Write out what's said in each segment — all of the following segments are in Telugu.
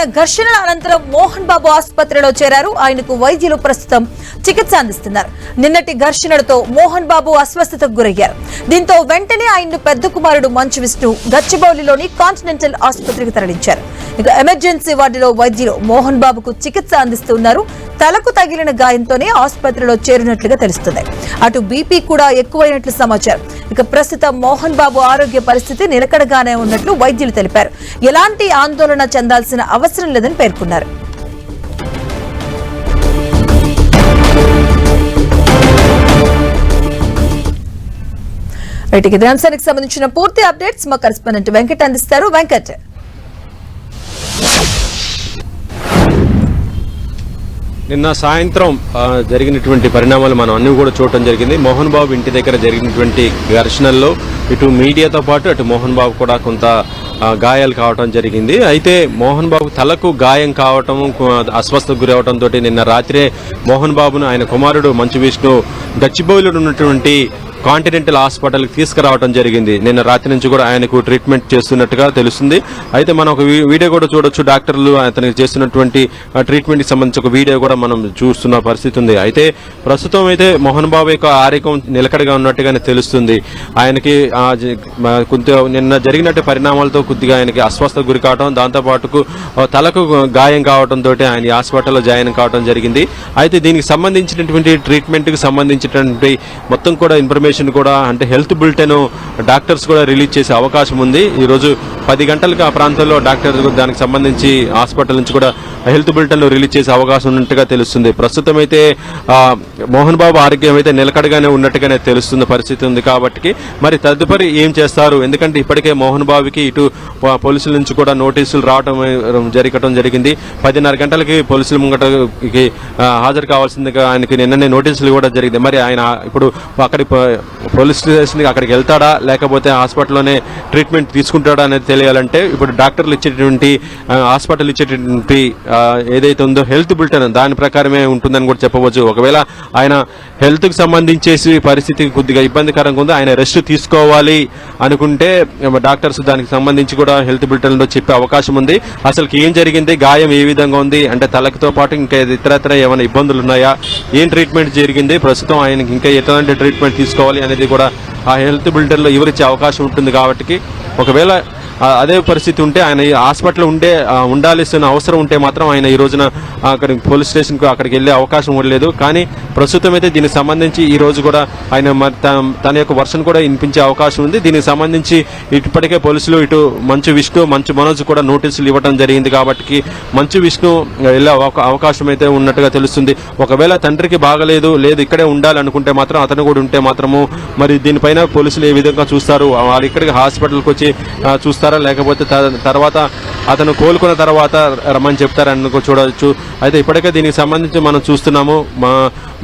ఘర్షణల అనంతరం మోహన్ బాబు ఆసుపత్రిలో చేరారు. ఆయనకు వైద్యులు ప్రస్తుతం చికిత్స అందిస్తున్నారు. నిన్నటి ఘర్షణలతో మోహన్ బాబు అస్వస్థతకు గురయ్యారు. దీంతో వెంటనే ఆయన్ను పెద్ద కుమారుడు మంచు విష్ణు గచ్చిబౌలిలోని కాంటినెంటల్ ఆసుపత్రికి తరలించారు. ఇక ఎమర్జెన్సీ వార్డులో వైద్యులు మోహన్ బాబుకు చికిత్స అందిస్తున్నారు. తలకు తగిలిన గాయంతోనే ఆసుపత్రిలో చేరినట్లుగా తెలుస్తుంది. అటు బీపీ కూడా ఎక్కువైనట్లు సమాచారం. ఇక ప్రస్తుతం మోహన్ బాబు ఆరోగ్య పరిస్థితి నిలకడగానే ఉన్నట్లు వైద్యులు తెలిపారు. ఎలాంటి ఆందోళన చెందాల్సిన అవసరం లేదని పేర్కొన్నారు. రైట్ ఇదే అంశానికి సంబంధించిన పూర్తి అప్డేట్స్ మా కరెస్పాండెంట్ వెంకట్ అందిస్తారు. వెంకట్. నిన్న సాయంత్రం జరిగినటువంటి పరిణామాలు మనం అన్ని కూడా చూడటం జరిగింది. మోహన్ బాబు ఇంటి దగ్గర జరిగినటువంటి ఘర్షణల్లో ఇటు మీడియాతో పాటు అటు మోహన్ బాబు కూడా కొంత గాయాలు కావటం జరిగింది. అయితే మోహన్ బాబు తలకు గాయం కావటం అస్వస్థకు గురవటంతో నిన్న రాత్రే మోహన్ బాబును ఆయన కుమారుడు మంచు విష్ణు గచ్చిబౌలిలో ఉన్నటువంటి కాంటినెంటల్ హాస్పిటల్కి తీసుకురావడం జరిగింది. నిన్న రాత్రి నుంచి కూడా ఆయనకు ట్రీట్మెంట్ చేస్తున్నట్టుగా తెలుస్తుంది. అయితే మనం ఒక వీడియో కూడా చూడొచ్చు. డాక్టర్లు అతనికి చేస్తున్నటువంటి ట్రీట్మెంట్కి సంబంధించి ఒక వీడియో కూడా మనం చూస్తున్న పరిస్థితి ఉంది. అయితే ప్రస్తుతం అయితే మోహన్ బాబు యొక్క ఆరోగ్యం నిలకడగా ఉన్నట్టుగానే తెలుస్తుంది. ఆయనకి కొద్దిగా కొంత నిన్న జరిగినట్టు పరిణామాలతో కొద్దిగా ఆయనకి అస్వస్థ గురి కావడం దాంతోపాటుకు తలకు గాయం కావడంతో ఆయన హాస్పిటల్లో జాయిన్ కావడం జరిగింది. అయితే దీనికి సంబంధించినటువంటి ట్రీట్మెంట్కి సంబంధించినటువంటి మొత్తం కూడా ఇన్ఫర్మేషన్ కూడా అంటే హెల్త్ బులెటిన్ డాక్టర్స్ కూడా రిలీజ్ చేసే అవకాశం ఉంది. ఈరోజు పది గంటలకు ఆ ప్రాంతంలో డాక్టర్ దానికి సంబంధించి హాస్పిటల్ నుంచి కూడా హెల్త్ బులెటిన్ రిలీజ్ చేసే అవకాశం ఉన్నట్టుగా తెలుస్తుంది. ప్రస్తుతం అయితే మోహన్ బాబు ఆరోగ్యం అయితే నిలకడగానే ఉన్నట్టుగానే తెలుస్తున్న పరిస్థితి ఉంది కాబట్టి మరి తదుపరి ఏం చేస్తారు? ఎందుకంటే ఇప్పటికే మోహన్ బాబుకి ఇటు పోలీసుల నుంచి కూడా నోటీసులు రావడం జరగటం జరిగింది. పదిన్నర గంటలకి పోలీసుల ముంగటకి హాజరు కావాల్సిందిగా ఆయనకి నిన్ననే నోటీసులు కూడా జరిగింది. మరి ఆయన ఇప్పుడు అక్కడి పోలీస్ స్టేషన్కి అక్కడికి వెళ్తాడా? లేకపోతే హాస్పిటల్లోనే ట్రీట్మెంట్ తీసుకుంటాడా అనేది తెలియాలంటే ఇప్పుడు డాక్టర్లు ఇచ్చేటువంటి హాస్పిటల్ ఇచ్చేటువంటి ఏదైతే ఉందో హెల్త్ బులెటిన్ దాని ప్రకారమే ఉంటుందని కూడా చెప్పవచ్చు. ఒకవేళ ఆయన హెల్త్కి సంబంధించేసి పరిస్థితి కొద్దిగా ఇబ్బందికరంగా ఉంది ఆయన రెస్ట్ తీసుకోవాలి అనుకుంటే డాక్టర్స్ దానికి సంబంధించి కూడా హెల్త్ బులెటిన్లో చెప్పే అవకాశం ఉంది. అసలు ఏం జరిగింది? గాయం ఏ విధంగా ఉంది? అంటే తలకితో పాటు ఇంకా ఇతరత్ర ఏమైనా ఇబ్బందులు ఉన్నాయా? ఏం ట్రీట్మెంట్ జరిగింది? ప్రస్తుతం ఆయనకి ఇంకా ఎటువంటి ట్రీట్మెంట్ తీసుకోవాలి? అనేది కూడా ఆ హెల్త్ బిల్డర్లో వివరించే అవకాశం ఉంటుంది కాబట్టి ఒకవేళ అదే పరిస్థితి ఉంటే ఆయన ఈ హాస్పిటల్ ఉండే ఉండాల్సిన అవసరం ఉంటే మాత్రం ఆయన ఈ రోజున అక్కడ పోలీస్ స్టేషన్కు అక్కడికి వెళ్ళే అవకాశం ఉండలేదు. కానీ ప్రస్తుతం అయితే దీనికి సంబంధించి ఈ రోజు కూడా ఆయన తన యొక్క వర్షన్ కూడా వినిపించే అవకాశం ఉంది. దీనికి సంబంధించి ఇప్పటికే పోలీసులు ఇటు మంచు విష్ణు మంచు మనోజ్ కూడా నోటీసులు ఇవ్వడం జరిగింది కాబట్టి మంచు విష్ణు వెళ్ళే అవకాశం అయితే ఉన్నట్టుగా తెలుస్తుంది. ఒకవేళ తండ్రికి బాగలేదు లేదు ఇక్కడే ఉండాలనుకుంటే మాత్రం అతను కూడా ఉంటే మాత్రము మరి దీనిపైన పోలీసులు ఏ విధంగా చూస్తారు? వాళ్ళు ఇక్కడికి హాస్పిటల్కి వచ్చి చూస్తారు? చూస్తారా లేకపోతే తర్వాత అతను కోలుకున్న తర్వాత రమ్మని చెప్తారని చూడవచ్చు. అయితే ఇప్పటికే దీనికి సంబంధించి మనం చూస్తున్నాము. మా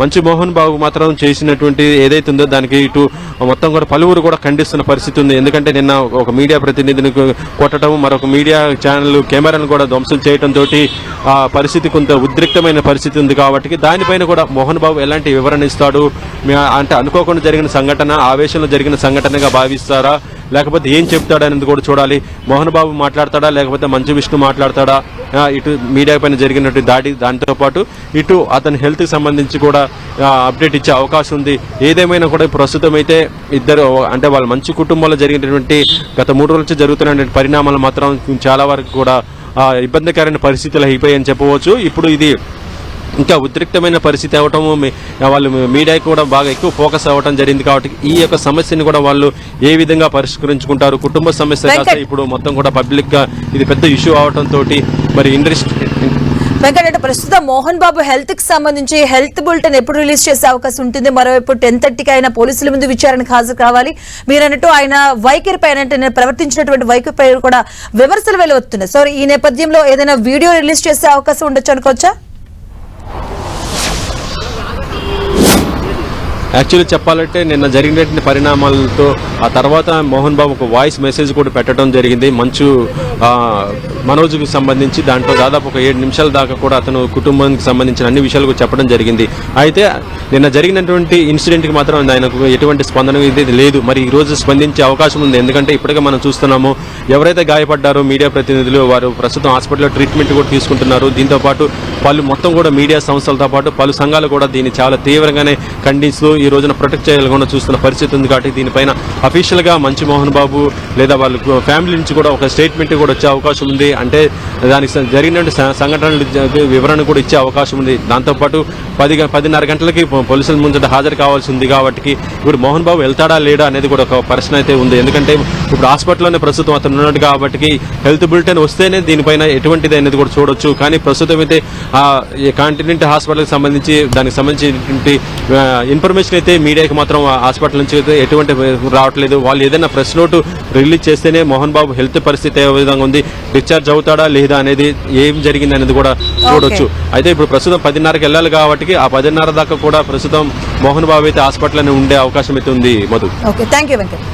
మంచి మోహన్ బాబు మాత్రం చేసినటువంటి ఏదైతే ఉందో దానికి ఇటు మొత్తం కూడా పలువురు కూడా ఖండిస్తున్న పరిస్థితి ఉంది. ఎందుకంటే నిన్న ఒక మీడియా ప్రతినిధిని కొట్టడం మరొక మీడియా ఛానల్ కెమెరాను కూడా ధ్వంసం చేయడంతో ఆ పరిస్థితి కొంత ఉద్రిక్తమైన పరిస్థితి ఉంది కాబట్టి దానిపైన కూడా మోహన్ బాబు ఎలాంటి వివరణ ఇస్తాడు? అంటే అనుకోకుండా జరిగిన సంఘటన ఆవేశంలో జరిగిన సంఘటనగా భావిస్తారా? లేకపోతే ఏం చెప్తాడనేది కూడా చూడాలి. మోహన్ బాబు మాట్లాడతాడా? లేకపోతే మంచు విష్ణు మాట్లాడతాడా? ఇటు మీడియా పైన జరిగినట్టు దాడి దాంతోపాటు ఇటు అతని హెల్త్కి సంబంధించి కూడా అప్డేట్ ఇచ్చే అవకాశం ఉంది. ఏదేమైనా కూడా ప్రస్తుతం అయితే ఇద్దరు అంటే వాళ్ళ మంచి కుటుంబంలో జరిగినటువంటి గత మూడు రోజుల నుంచి జరుగుతున్నటువంటి పరిణామాలు మాత్రం చాలా వరకు కూడా ఇబ్బందికరమైన పరిస్థితులు అయిపోయాయని చెప్పవచ్చు. ఇప్పుడు ఇది ఇంకా ఉద్రిక్తమైన పరిస్థితి మీ- వాళ్ళు మీడియాకి కూడా బాగా ఎక్కువ ఫోకస్ అవ్వటం జరిగింది కాబట్టి ఈ యొక్క సమస్యని కూడా వాళ్ళు ఏ విధంగా పరిష్కరించుకుంటారు? కుటుంబ సమస్య. ఇప్పుడు మొత్తం కూడా పబ్లిక్గా ఇది పెద్ద ఇష్యూ అవటం తోటి మరి ఇండస్ట్రీ వెంకట ప్రస్తుతం మోహన్ బాబు హెల్త్కి సంబంధించి హెల్త్ బులెటిన్ ఎప్పుడు రిలీజ్ చేసే అవకాశం ఉంటుంది. మరోవైపు టెన్ థర్టీకి ఆయన పోలీసుల ముందు విచారణకు హాజరు కావాలి మీరన్నట్టు ఆయన వైఖరి పైన ప్రవర్తించినటువంటి వైఖరి పైన కూడా విమర్శలు వెలువస్తున్నాయి సో ఈ నేపథ్యంలో ఏదైనా వీడియో రిలీజ్ చేసే అవకాశం ఉండొచ్చు అనుకోవచ్చా? యాక్చువల్లీ చెప్పాలంటే నిన్న జరిగినటువంటి పరిణామాలతో ఆ తర్వాత మోహన్ బాబు ఒక వాయిస్ మెసేజ్ కూడా పెట్టడం జరిగింది. మంచు మనోజ్కి సంబంధించి దాంట్లో దాదాపు ఒక ఏడు నిమిషాల దాకా కూడా అతను కుటుంబానికి సంబంధించిన అన్ని విషయాలు కూడా చెప్పడం జరిగింది. అయితే నిన్న జరిగినటువంటి ఇన్సిడెంట్కి మాత్రం ఆయనకు ఎటువంటి స్పందన ఇది లేదు. మరి ఈ రోజు స్పందించే అవకాశం ఉంది. ఎందుకంటే ఇప్పటికే మనం చూస్తున్నాము ఎవరైతే గాయపడ్డారో మీడియా ప్రతినిధులు వారు ప్రస్తుతం హాస్పిటల్లో ట్రీట్మెంట్ కూడా తీసుకుంటున్నారు. దీంతో పాటు పలు మొత్తం కూడా మీడియా సంస్థలతో పాటు పలు సంఘాలు కూడా దీన్ని చాలా తీవ్రంగానే ఖండిస్తూ ఈ రోజున ప్రొటెక్ట్ చేయాలని చూస్తున్న పరిస్థితి ఉంది కాబట్టి దీనిపైన అఫీషియల్గా మంచి మోహన్ బాబు లేదా వాళ్ళ ఫ్యామిలీ నుంచి కూడా ఒక స్టేట్మెంట్ కూడా వచ్చే అవకాశం ఉంది. అంటే దానికి జరిగినటువంటి సంఘటనలు వివరణ కూడా ఇచ్చే అవకాశం ఉంది. దాంతోపాటు పది పదిన్నర గంటలకి పోలీసుల ముందట హాజరు కావాల్సి ఉంది కాబట్టి ఇప్పుడు మోహన్ బాబు వెళ్తాడా లేడా అనేది కూడా ఒక ప్రశ్న అయితే ఉంది. ఎందుకంటే ఇప్పుడు హాస్పిటల్లోనే ప్రస్తుతం అతను ఉన్నాడు కాబట్టి హెల్త్ బులెటిన్ వస్తేనే దీనిపైన ఎటువంటిది అనేది కూడా చూడొచ్చు. కానీ ప్రస్తుతం అయితే కాంటినెంట్ హాస్పిటల్కి సంబంధించి దానికి సంబంధించినటువంటి ఇన్ఫర్మేషన్ ఇన్ఫర్మేషన్ అయితే మీడియాకి మాత్రం ఆ హాస్పిటల్ నుంచి అయితే ఎటువంటి రావట్లేదు. వాళ్ళు ఏదైనా ప్రెస్ నోట్ రిలీజ్ చేస్తేనే మోహన్ బాబు హెల్త్ పరిస్థితి ఏ విధంగా ఉంది డిశ్చార్జ్ అవుతాడా లేదా అనేది ఏం జరిగింది అనేది కూడా చూడొచ్చు. అయితే ఇప్పుడు ప్రస్తుతం పదిన్నరకి వెళ్ళాలి కాబట్టి ఆ పదిన్నర దాకా కూడా ప్రస్తుతం మోహన్ బాబు అయితే హాస్పిటల్లోనే ఉండే అవకాశం అయితే ఉంది. Madhu. Okay thank you Venkat.